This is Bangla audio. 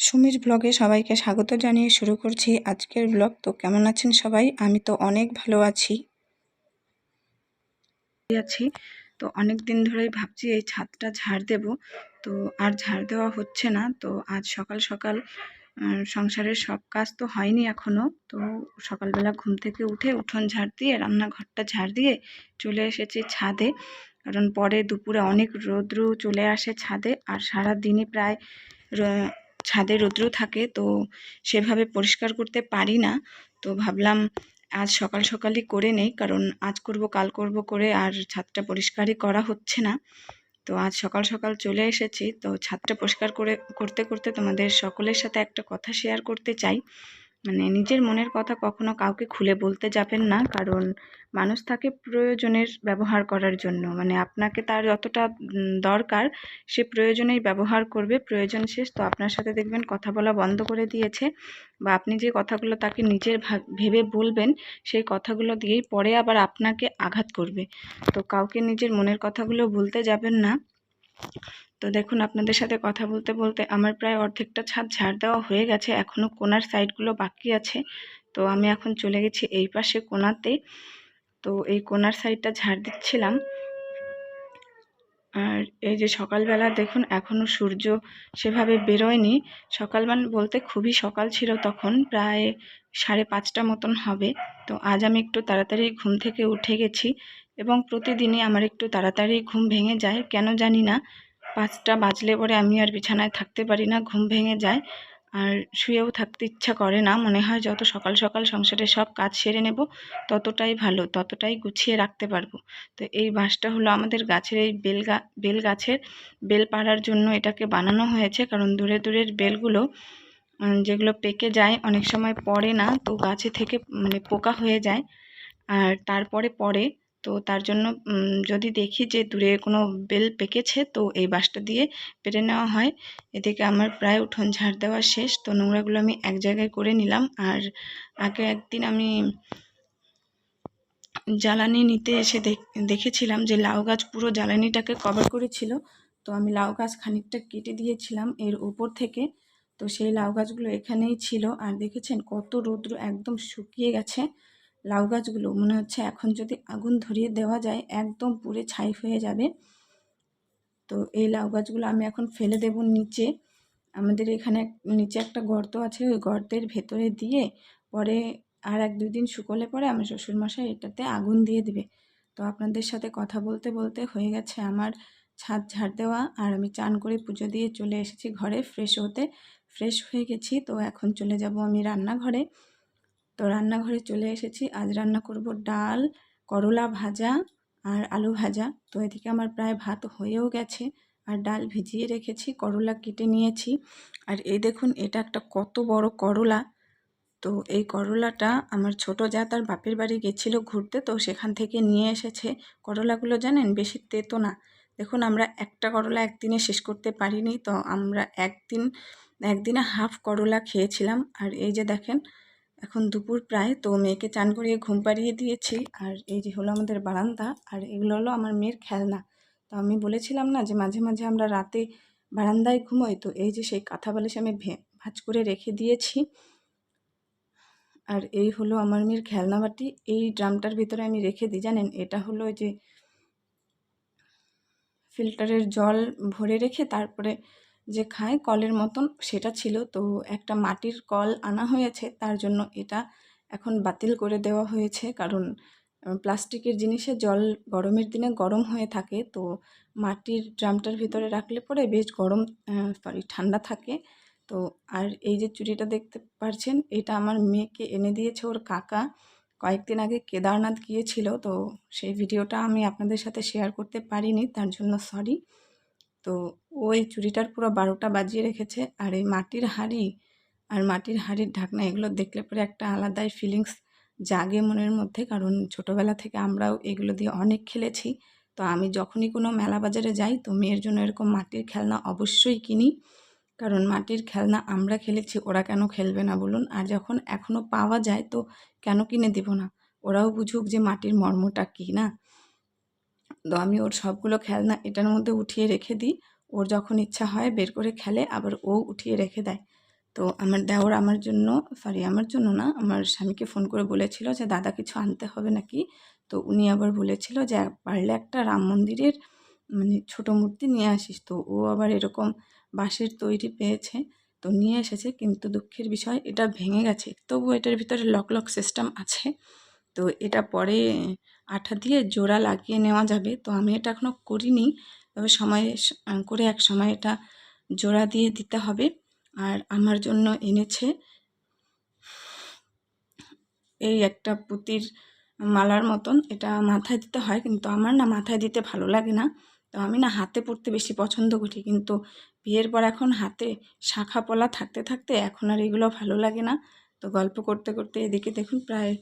সুমির ব্লগে সবাইকে স্বাগত জানিয়ে শুরু করছি আজকের ব্লগ। তো কেমন আছেন সবাই? আমি তো অনেক ভালো আছি। আছি। তো অনেক দিন ধরেই ভাবছি এই ছাদটা ঝাড় দেব। তো আর ঝাড় দেওয়া হচ্ছে না। তো আজ সকাল সকাল সংসারের সব কাজ তো হয়নি এখনও। তো সকালবেলা ঘুম থেকে উঠে উঠোন ঝাড় দিয়ে, রান্নাঘরটা ঝাড় দিয়ে চলে এসেছি ছাদে। কারণ পরে দুপুরে অনেক রৌদ্র চলে আসে ছাদে। আর সারা দিনই প্রায় ছাদে রৌদ্র থাকে, তো সেভাবে পরিষ্কার করতে পারি না। তো ভাবলাম আজ সকাল সকালই করে নেই, কারণ আজ করব, কাল করব করে, আর ছাদটা পরিষ্কারই করা হচ্ছে না। তো আজ সকাল সকাল চলে এসেছি, তো ছাদটা পরিষ্কার করে, করতে করতে তোমাদের সকলের সাথে একটা কথা শেয়ার করতে চাই। মানে নিজের মনের কথা কখনো কাউকে খুলে বলতে যাবেন না। কারণ মানুষ থাকে প্রয়োজনের ব্যবহার করার জন্য। মানে আপনাকে তার যতটা দরকার সে প্রয়োজনেই ব্যবহার করবে। প্রয়োজন শেষ তো আপনার সাথে দেখবেন কথা বলা বন্ধ করে দিয়েছে বা আপনি যে কথাগুলো তাকে নিজের ভেবে বলবেন সেই কথাগুলো দিয়েই পরে আবার আপনাকে আঘাত করবে। তো কাউকে নিজের মনের কথাগুলো বলতে যাবেন না। তো দেখুন, আপনাদের সাথে কথা বলতে বলতে আমার প্রায় অর্ধেকটা ছাদ ঝাড় দেওয়া হয়ে গেছে। এখনও কোনার সাইডগুলো বাকি আছে। তো আমি এখন চলে গেছি এই পাশে কোনাতে। তো এই কোনার সাইডটা ঝাড় দিচ্ছিলাম। আর এই যে সকালবেলা দেখুন এখনও সূর্য সেভাবে বেরোয়নি। সকাল মানে বলতে খুবই সকাল ছিল তখন, প্রায় সাড়ে পাঁচটা মতন হবে। তো আজ আমি একটু তাড়াতাড়ি ঘুম থেকে উঠে গেছি। এবং প্রতিদিনই আমার একটু তাড়াতাড়ি ঘুম ভেঙে যায়, কেন জানি না। পাঁচটা বাজলে পরে আমি আর বিছানায় থাকতে পারি না, ঘুম ভেঙে যায়। আর শুয়েও থাকতে ইচ্ছা করে না, মনে হয় যত সকাল সকাল সংসারের সব কাজ সেরে নেব, ততটাই ভালো, ততটাই গুছিয়ে রাখতে পারব। তো এই বাঁশটা হলো আমাদের গাছের এই বেল গা, বেল গাছের বেল পাড়ার জন্য এটাকে বানানো হয়েছে। কারণ দূরে দূরের বেলগুলো যেগুলো পেকে যায়, অনেক সময় পড়ে না, তো গাছে থেকে মানে পোকা হয়ে যায়। আর তারপরে পড়ে তো তার জন্য যদি দেখি যে দূরে কোনো বেল পেকেছে, তো এই বাঁশটা দিয়ে পেরে নেওয়া হয়। এদিকে আমার প্রায় উঠোন ঝাড় দেওয়া শেষ, তো নোংরাগুলো আমি এক জায়গায় করে নিলাম। আর আগে একদিন আমি জ্বালানি নিতে এসে দেখ- দেখেছিলাম যে লাউ গাছ পুরো জ্বালানিটাকে কভার করেছিল। তো আমি লাউ গাছ খানিকটা কেটে দিয়েছিলাম এর উপর থেকে। তো সেই লাউ গাছগুলো এখানেই ছিল। আর দেখেছেন কত রৌদ্র একদম শুকিয়ে গেছে। লাউ গাছগুলো, মনে হচ্ছে এখন যদি আগুন ধরিয়ে দেওয়া যায়, একদম পুরে ছাই হয়ে যাবে। তো এই লাউ গাছগুলো আমি এখন ফেলে দেব নিচে। আমাদের এখানে নিচে একটা গর্ত আছে, ওই গর্তের ভেতরে দিয়ে পরে আর এক, দুই দিন শুকোলে পরে আমার শ্বশুরমশাই এটাতে আগুন দিয়ে দিবে। তো আপনাদের সাথে কথা বলতে বলতে হয়ে গেছে আমার ছাদ ঝাড় দেওয়া, আর আমি চান করে পুজো দিয়ে চলে এসেছি ঘরে, ফ্রেশ হতে, ফ্রেশ হয়ে গেছি। তো এখন চলে যাব আমি রান্নাঘরে। তো রান্নাঘরে চলে এসেছি। আজ রান্না করব ডাল, করলা ভাজা আর আলু ভাজা। তো এদিকে আমার প্রায় ভাত হয়েও গেছে। আর ডাল ভিজিয়ে রেখেছি, করলা কেটে নিয়েছি। আর এই দেখুন, এটা একটা কত বড় করলা। তো এই করলাটা আমার ছোট যা তার বাপের বাড়ি গেছিল ঘুরতে, তো সেখান থেকে নিয়ে এসেছে। করলাগুলো জানেন, বেশি তেতো না। দেখুন, আমরা একটা করলা একদিনে শেষ করতে পারিনি, তো আমরা একদিন, একদিনে হাফ করলা খেয়েছিলাম। আর এই যে দেখেন এখন দুপুর প্রায়, তো মেয়েকে চান করিয়ে ঘুম পাড়িয়ে দিয়েছি। আর এই যে হলো আমাদের বারান্দা, আর এগুলো হলো আমার মেয়ের খেলনা। তো আমি বলেছিলাম না যে মাঝে মাঝে আমরা রাতে বারান্দায় ঘুমোই, তো এই যে সেই কাঁথা বালিশ আমি ভাঁজ করে রেখে দিয়েছি। আর এই হলো আমার মেয়ের খেলনা বাটি। এই ড্রামটার ভিতরে আমি রেখে দিই, জানেন? এটা হলো যে ফিল্টারের জল ভরে রেখে তারপরে যে খায়, কলের মতন সেটা ছিল। তো একটা মাটির কল আনা হয়েছে, তার জন্য এটা এখন বাতিল করে দেওয়া হয়েছে। কারণ প্লাস্টিকের জিনিসে জল গরমের দিনে গরম হয়ে থাকে। তো মাটির ড্রামটার ভিতরে রাখলে পরে বেশ গরম সরি ঠান্ডা থাকে। তো আর এই যে চুড়িটা দেখতে পারছেন, এটা আমার মেয়েকে এনে দিয়েছে ওর কাকা। কয়েকদিন আগে কেদারনাথ গিয়েছিল, তো সেই ভিডিওটা আমি আপনাদের সাথে শেয়ার করতে পারিনি, তার জন্য সরি তো ওই চুড়িটার পুরো বারোটা বাজিয়ে রেখেছে। আর এই মাটির হাঁড়ি আর মাটির হাঁড়ির ঢাকনা, এগুলো দেখলে পরে একটা আলাদাই ফিলিংস জাগে মনের মধ্যে। কারণ ছোটোবেলা থেকে আমরাও এগুলো দিয়ে অনেক খেলেছি। তো আমি যখনই কোনো মেলা বাজারে যাই, তো মেয়ের জন্য এরকম মাটির খেলনা অবশ্যই কিনি। কারণ মাটির খেলনা আমরা খেলেছি, ওরা কেন খেলবে না বলুন? আর যখন এখনও পাওয়া যায়, তো কেন কিনে দিব না? ওরাও বুঝুক যে মাটির মর্মটা কী, না? তো আমি ওর সবগুলো খেলনা এটার মধ্যে উঠিয়ে রেখে দিই। ওর যখন ইচ্ছা হয় বের করে খেলে, আবার ও উঠিয়ে রেখে দেয়। তো আমার দেওর আমার জন্য সরি আমার জন্য না, আমার স্বামীকে ফোন করে বলেছিল যে, দাদা, কিছু আনতে হবে নাকি? তো উনি আবার বলেছিল যে, পারলে একটা রাম মন্দিরের মানে ছোটো মূর্তি নিয়ে আসিস। তো ও আবার এরকম বাঁশের তৈরি পেয়েছে, তো নিয়ে এসেছে। কিন্তু দুঃখের বিষয়, এটা ভেঙে গেছে। তবু এটার ভিতরে লক লক সিস্টেম আছে। তো এটা পরে আঠা দিয়ে জোড়া লাগিয়ে নেওয়া যাবে। তো আমি এটা এখনও করিনি। তবে সময় করে এক সময় এটা জোড়া দিয়ে দিতে হবে। আর আমার জন্য এনেছে এই একটা পুতির মালার মতন। এটা মাথায় দিতে হয়, কিন্তু আমার না মাথায় দিতে ভালো লাগে না। তো আমি না হাতে পরতে বেশি পছন্দ করি। কিন্তু বিয়ের পর এখন হাতে শাখা পলা থাকতে থাকতে এখন আর এগুলো ভালো লাগে না। তো গল্প করতে করতে এদিকে দেখুন প্রায়